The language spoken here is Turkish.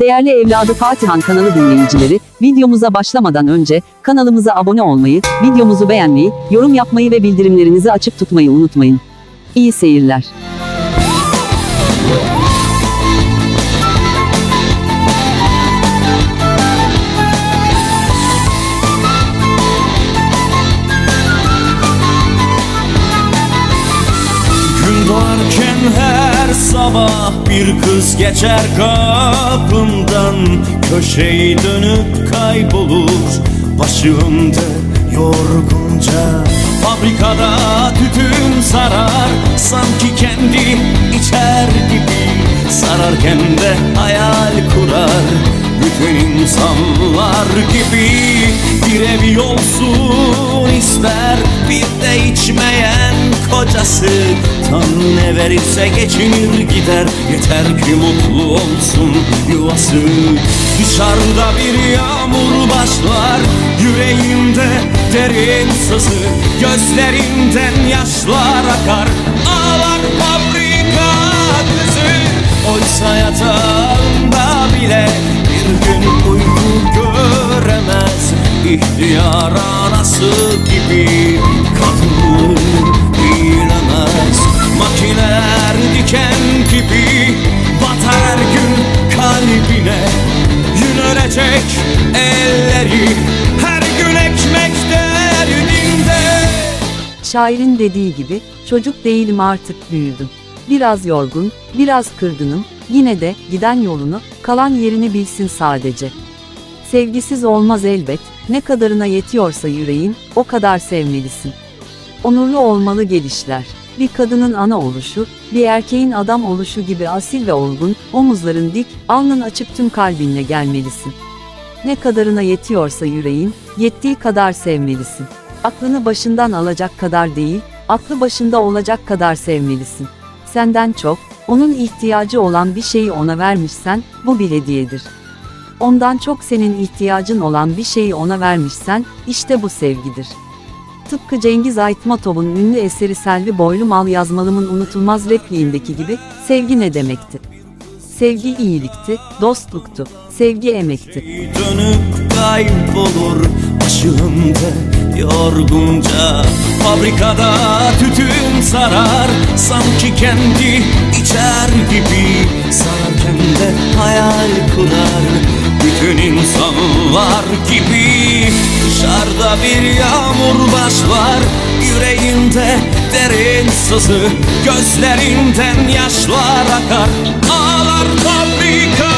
Değerli evladı Fatihan kanalı dinleyicileri, videomuza başlamadan önce kanalımıza abone olmayı, videomuzu beğenmeyi, yorum yapmayı ve bildirimlerinizi açık tutmayı unutmayın. İyi seyirler. Sabah bir kız geçer kapımdan. Köşeyi dönüp kaybolur başımda yorgunca. Fabrikada tütün sarar sanki kendi içer gibi. Sararken de hayal kurar bütün insanlar gibi. Bir evi olsun ister bir de içmeyen kocası. Tanrı ne verirse geçinir gider. Yeter ki mutlu olsun yuvası. Dışarıda bir yağmur başlar. Yüreğimde derin sızı. Gözlerimden yaşlar akar. Ağlar fabrika kızı. Oysa yatağında bile bir gün uyku göremez. İhtiyar anası gibi kadınlığı Makineler diken gibi batar gün kalbine Yünölecek elleri her gün ekmek derdinde Şairin dediği gibi, çocuk değilim artık büyüdüm. Biraz yorgun, biraz kırgınım, yine de giden yolunu, kalan yerini bilsin sadece. Sevgisiz olmaz elbet, ne kadarına yetiyorsa yüreğin, o kadar sevmelisin. Onurlu olmalı gelişler. Bir kadının ana oluşu, bir erkeğin adam oluşu gibi asil ve olgun, omuzların dik, alnın açık tüm kalbinle gelmelisin. Ne kadarına yetiyorsa yüreğin, yettiği kadar sevmelisin. Aklını başından alacak kadar değil, aklı başında olacak kadar sevmelisin. Senden çok, onun ihtiyacı olan bir şeyi ona vermişsen, bu bir hediyedir. Ondan çok senin ihtiyacın olan bir şeyi ona vermişsen, işte bu sevgidir. Tıpkı Cengiz Aytmatov'un ünlü eseri Selvi Boylu Mal Yazmalım'ın unutulmaz repliğindeki gibi, sevgi ne demekti? Sevgi iyilikti, dostluktu, sevgi emekti. Dönüp kaybolur başımda yorgunca Fabrikada tütün sarar sanki kendi içer gibi Burada bir yağmur baş var. Yüreğimde derin sızı Gözlerinden yaşlar akar. Ağlar fabrika